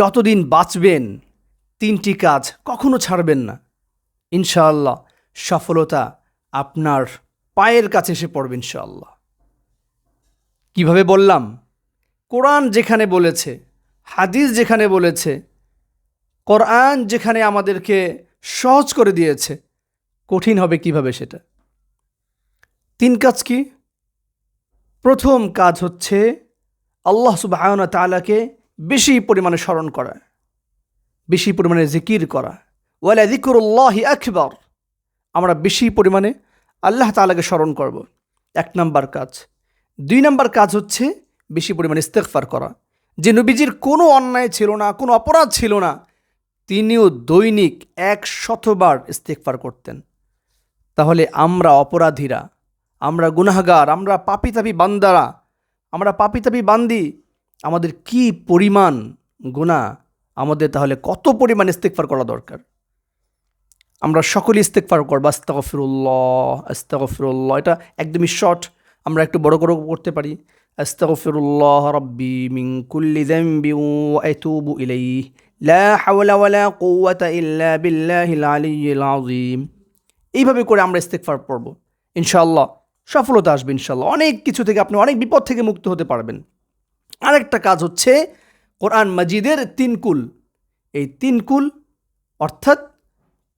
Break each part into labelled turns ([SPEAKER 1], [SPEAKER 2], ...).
[SPEAKER 1] যতদিন বাঁচবেন, তিনটি কাজ কখনো ছাড়বেন না। ইনশাআল্লাহ সফলতা আপনার পায়ের কাছে এসে পড়বে ইনশাআল্লাহ। কীভাবে বললাম? কোরআন যেখানে বলেছে, হাদিস যেখানে বলেছে, কোরআন যেখানে আমাদেরকে সহজ করে দিয়েছে, কঠিন হবে কীভাবে সেটা? তিন কাজ কি? প্রথম কাজ হচ্ছে, আল্লাহ সুবাহন তালাকে বেশি পরিমাণে স্মরণ করা, বেশি পরিমাণে জিকির করা। ওয়ালা জিকুরুল্লাহ আকবর। আমরা বেশি পরিমাণে আল্লাহ তালাকে স্মরণ করব। এক নাম্বার কাজ। দুই নাম্বার কাজ হচ্ছে বেশি পরিমাণে ইস্তেকফার করা। যে নবীজির কোনো অন্যায় ছিল না, কোনো অপরাধ ছিল না, তিনিও দৈনিক এক শতবার ইস্তেকফার করতেন। তাহলে আমরা অপরাধীরা, আমরা গুনাহগার, আমরা পাপিতাপি বান্দারা, আমরা পাপিতাপি বান্দি আমাদের কি পরিমাণ গুণা আমাদের তাহলে কত পরিমাণ ইস্তেকফার করা দরকার? আমরা সকলে ইস্তেকফার করব। আস্তাগফিরুল্লাহ আস্তাগফিরুল্লাহ। এটা একদমই শর্ট আমরা একটু বড় করে করতে পারি। আস্তাগফিরুল্লাহ রব্বি মিন কুল্লি যামবি ওয়া ইলাইহি। লা হাওলা ওয়ালা কুওয়াতা ইল্লা বিল্লাহিল আলিয়্যিল আযীম। এইভাবে করে আমরা ইস্তেকফার পড়ব। ইনশাআল্লাহ সফলতা আসবে ইনশাআল্লাহ। অনেক কিছু থেকে আপনি অনেক বিপদ থেকে মুক্ত হতে পারবেন। আরেকটা কাজ হচ্ছে কোরআন মজিদের তিন কুল। এই তিন কুল অর্থাৎ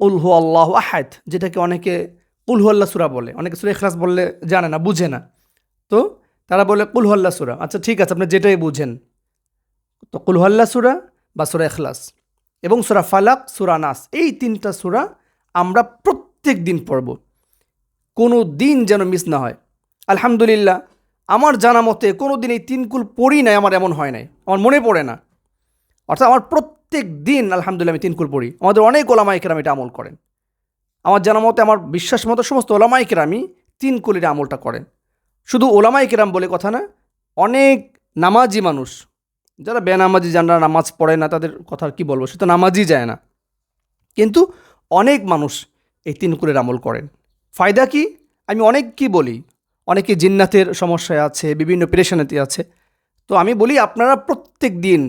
[SPEAKER 1] উলহু আল্লাহ আহাদ, যেটাকে অনেকে উলহু আল্লাহ সুরা বলে, অনেকে সুরা এখলাস বললে জানে না, বুঝে না। তো তারা বলে কুলহু আল্লাহ সুরা। আচ্ছা ঠিক আছে, আপনি যেটাই বুঝেন। তো কুলহু আল্লাহ সুরা বা সুরা এখলাস এবং সুরা ফালাক, সুরা নাস, এই তিনটা সুরা আমরা প্রত্যেক দিন পড়ব। কোনো দিন যেন মিস না হয়। আলহামদুলিল্লাহ আমার জানা মতে কোনো দিন এই তিনকুল পড়ি নাই, আমার এমন হয় নাই। আমার মনে পড়ে না। অর্থাৎ আমার প্রত্যেক দিন, আলহামদুলিল্লাহ, আমি তিনকুল পড়ি। আমাদের অনেক ওলামাই কেরাম এটা আমল করেন। আমার জানা মতে, আমার বিশ্বাস মতো সমস্ত ওলামাই কেরামই তিন কুলের আমলটা করেন। শুধু ওলামাই কেরাম বলে কথা না, অনেক নামাজি মানুষ, যারা বেনামাজি, যারা নামাজ পড়ে না, তাদের কথা কি বলব? সে তো নামাজই যায় না। কিন্তু অনেক মানুষ এই তিন কুলের আমল করেন। ফায়দা কি? আমি অনেক কি বলি। অনেকে জিন্নাতের সমস্যায় আছে, বিভিন্ন পেরেশানিতে আছে। তো আমি বলি, আপনারা প্রত্যেক দিন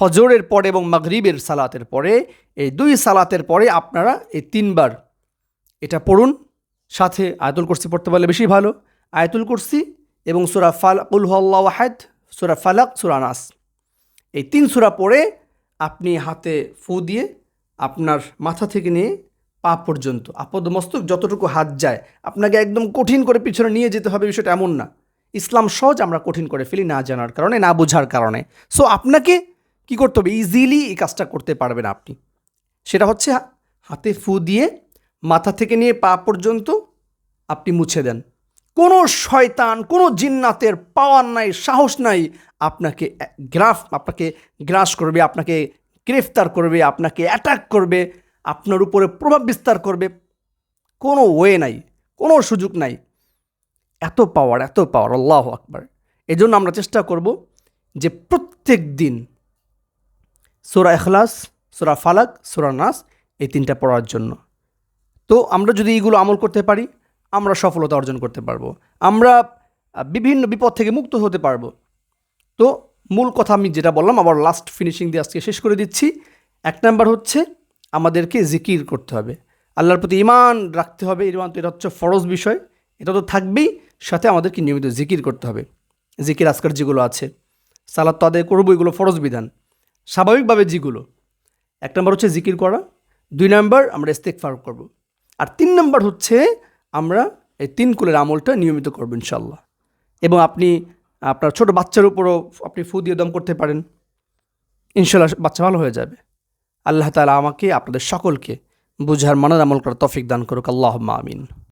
[SPEAKER 1] ফজরের পরে এবং মাগরিবের সালাতের পরে, এই দুই সালাতের পরে আপনারা এই তিনবার এটা পড়ুন। সাথে আয়তুল কুরসি পড়তে পারলে বেশি ভালো। আয়তুল কুরসি এবং সুরা ফাল উল ওয়াহাদ সুরা ফালাক, সুরা নাস। এই তিন সুরা পড়ে আপনি হাতে ফু দিয়ে আপনার মাথা থেকে নিয়ে পা পর্যন্ত, আপদ মস্তক যতটুকু হাত যায়, আপনাকে একদম কঠিন করে পিছনে নিয়ে যেতে হবে বিষয়টা এমন না। ইসলাম সহজ আমরা কঠিন করে ফেলি না জানার কারণে, না বোঝার কারণে। সো আপনাকে কি করতে হবে? ইজিলি এই কাজটা করতে পারবেন আপনি। সেটা হচ্ছে হাতে ফু দিয়ে মাথা থেকে নিয়ে পা পর্যন্ত আপনি মুছে দেন। কোনো শয়তান, কোনো জিন্নাতের পাওয়ার নাই, সাহস নাই, আপনাকে গ্রাফ, আপনাকে গ্রাস করবে, আপনাকে গ্রেফতার করবে, আপনাকে অ্যাটাক করবে আপনার উপরে প্রভাব বিস্তার করবে। কোনো ওয়ে নাই, কোনো সুযোগ নাই। এত পাওয়ার এত পাওয়ার আল্লাহ আকবার। এজন্য আমরা চেষ্টা করব যে প্রত্যেক দিন সোরা এখলাস সোরা ফালাক, সোরা নাস এই তিনটা পড়ার জন্য। তো আমরা যদি এইগুলো আমল করতে পারি, আমরা সফলতা অর্জন করতে পারব। আমরা বিভিন্ন বিপদ থেকে মুক্ত হতে পারব। তো মূল কথা আমি যেটা বললাম, আবার লাস্ট ফিনিশিং দিয়ে আজকে শেষ করে দিচ্ছি। এক নাম্বার হচ্ছে আমাদেরকে জিকির করতে হবে। আল্লাহর প্রতি ইমান রাখতে হবে। ইমান তো এটা হচ্ছে ফরজ বিষয়। এটা তো থাকবেই, সাথে আমাদেরকে নিয়মিত জিকির করতে হবে। জিকির আজকার যেগুলো আছে সালাদ তো আদায় করব, এগুলো ফরজ বিধান। স্বাভাবিকভাবে যেগুলো। এক নম্বর হচ্ছে জিকির করা। দুই নম্বর আমরা ইস্তেকফার করব। আর তিন নম্বর হচ্ছে আমরা এই তিন কুলের আমলটা নিয়মিত করব ইনশাল্লাহ এবং আপনি, আপনার ছোট বাচ্চার উপরও আপনি ফু দিয়ে দম করতে পারেন। ইনশাল্লাহ বাচ্চা ভালো হয়ে যাবে। আল্লাহ তালা আমাকে আপনাদের সকলকে বুঝার মনের আমল করার তফিক দান করুক। আল্লাহ আমিন।